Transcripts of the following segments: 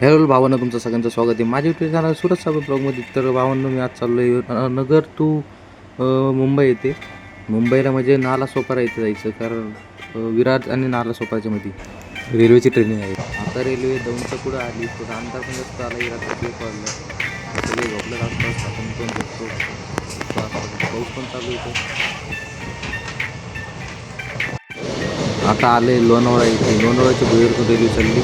Hello भावांना तुमचं सगळ्यांचं स्वागत आहे. माझ्या युट्यूब चॅनल सुरत साहेब ब्लॉगमध्ये तर भावांनो मी आज चाललो आहे नगर टू मुंबई येते मुंबईला म्हणजे नाला सोपारा इथे जायचं कारण अ, विरार आणि नाला सोपाराच्या मध्ये रेल्वेची ट्रेनिंग आहे. आता रेल्वे दौंडच्या पुढं आली थोडा अंतर पण जास्त आला वाजला सगळे झोपलं आसपास आपण पण झोपतो पाऊस पण चालू येतो आता आले लोणावळा इथे. लोणावळ्याच्या भुईवर रेल्वे चालली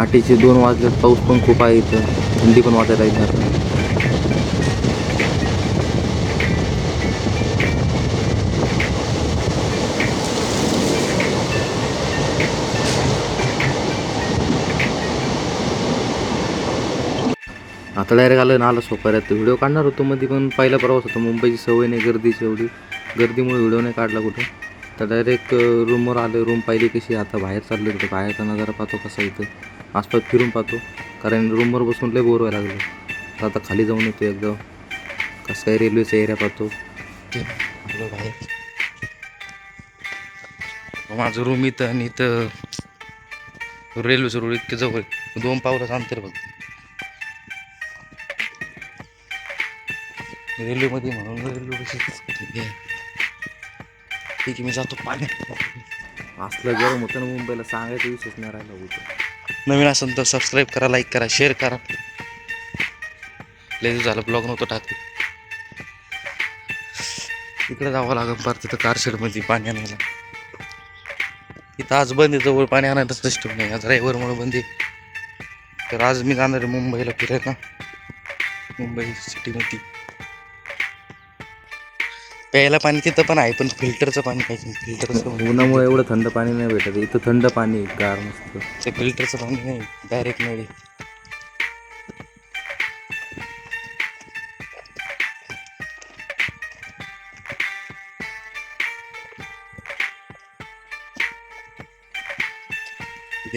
पहाटेचे दोन वाजले पाऊस पण खूप आहे इथं. थंडी पण वाजायला येत आता. डायरेक्ट आलं ना आला सोपाऱ्यात. व्हिडिओ काढणार होतो. मध्ये पण पहिला प्रवास होता. मुंबईची सवय नाही गर्दीची एवढी. गर्दीमुळे व्हिडिओ नाही काढला कुठे. तर डायरेक्ट रूमवर आलो रूम पाहिली कशी? आता बाहेर चाललो होतो बाहेरचा नजारा पाहतो कसा इथं. आसपास फिरून पाहतो. कारण रूमवर बसून लय बोर व्हायला लागलं. तर आता खाली जाऊन येतो एकदा. कसं काय रेल्वेचा एरिया पाहतो. माझं रूम इथं आणि इथं रेल्वेचं रूळ इतके जवळ. दोन पावलाचं अंतर बघ. रेल्वेमध्ये म्हणून रेल्वे ठीक आहे ठीक आहे मी जातो पाण्यात. असलं गरम होतं ना मुंबईला सांगायचं विषयच नाही राहिला होतं नवीन असेल तर सबस्क्राईब करा लाईक करा शेअर करा. लय झालं ब्लॉग नव्हतं टाकू इकडे जावं लागेल परत तिथं कार शेडमध्ये पाणी आणायला. इथं आज बंद आहे जवळ पाणी आणायला सिस्टम नाही. आज रविवारमुळे बंद आहे. तर आज मी जाणार आहे मुंबईला फिरायला. मुंबई सिटीमध्ये प्यायला पाणी तिथं पण आहे पण फिल्टरचं पाणी पाहिजे फिल्टरचं उन्हामुळे एवढं थंड पाणी नाही भेटत. इथं थंड पाणी गार मस्त. ते फिल्टरचं पाणी नाही डायरेक्ट नळी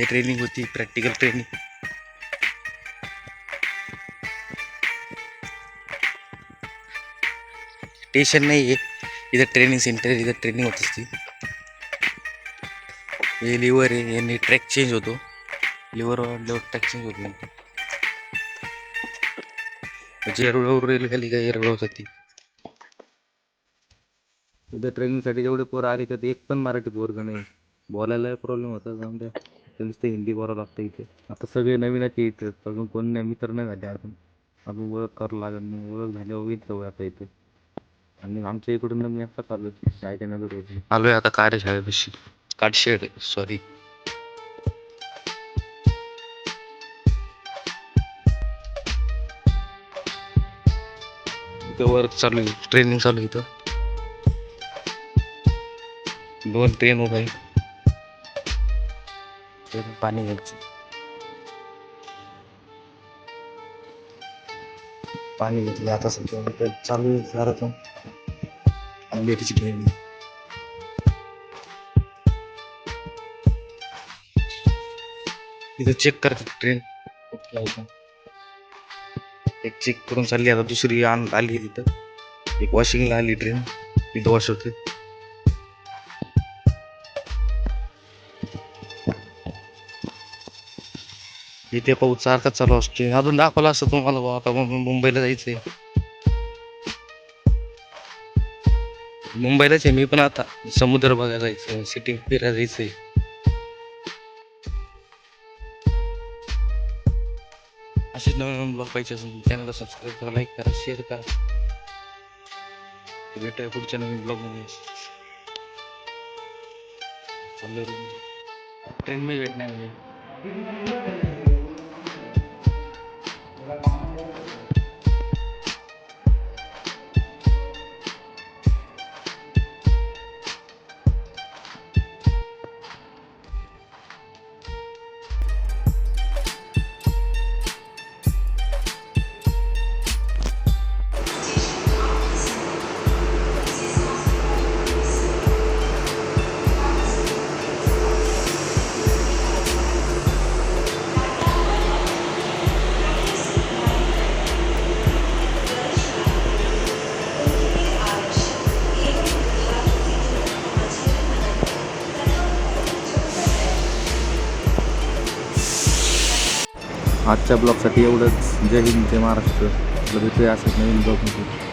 ट्रेनिंग होती प्रॅक्टिकल ट्रेनिंग स्टेशन नाही आहे इथं ट्रेनिंग सेंटर इथं ट्रेनिंग होत असते. हे लिव्हर आहे यांनी ट्रॅक चेंज होतो. लिव्हर वाढल्यावर ट्रॅक चेंज होतो. म्हणजे एरवळावर रेल खाली काय एरवळासाठी इथं ट्रेनिंगसाठी जेवढे पोरं आले तर एक पण मराठी पोरग नाही. बोलायला प्रॉब्लेम होता जाऊन द्या. नुसतं ते हिंदी बोलावं लागतं इथे. आता सगळे नवीनच इथे अजून कोण नाही मित्र नाही झाले अजून. अजून ओळख करावं लागेल नाही ओळख झाल्यावर इथं आता इथे. आणि आमच्या इकडून मी आता चालू शाळेच्या नगर होती आलोय आता कार्यशाळेपाशी. काटशेड सॉरी इथं वर्क चालू आहे. ट्रेनिंग चालू आहे इथं. दोन ट्रेन उभा आहे पाणी घ्यायचं. पाणी घेतलं आता सध्या. चालू आहे घरातून आंबेरीची ट्रेन इथं चेक करतात ट्रेन एक चेक करून चालली आता दुसरी आण आली तिथं. एक वॉशिंगला आली ट्रेन तिथं वॉश होते इथे पाऊस सारखा चालू असते अजून दाखवलं असतं तुम्हाला आता मुंबईला जायचंय. मुंबईलाच आहे मी पण आता. समुद्र बघायला जायचं सिटी फिरायला जायचंय. असेच नवीन नवीन ब्लॉग पाहिजे असेल चॅनलला सबस्क्राईब करा लाईक करा शेअर करा. भेटूया पुढच्या नवीन ब्लॉगमध्ये. ट्रेन मध्ये भेटणार आजच्या ब्लॉगसाठी एवढंच. जय हिंद जय महाराष्ट्र. भेटूया असं नवीन ब्लॉगमध्ये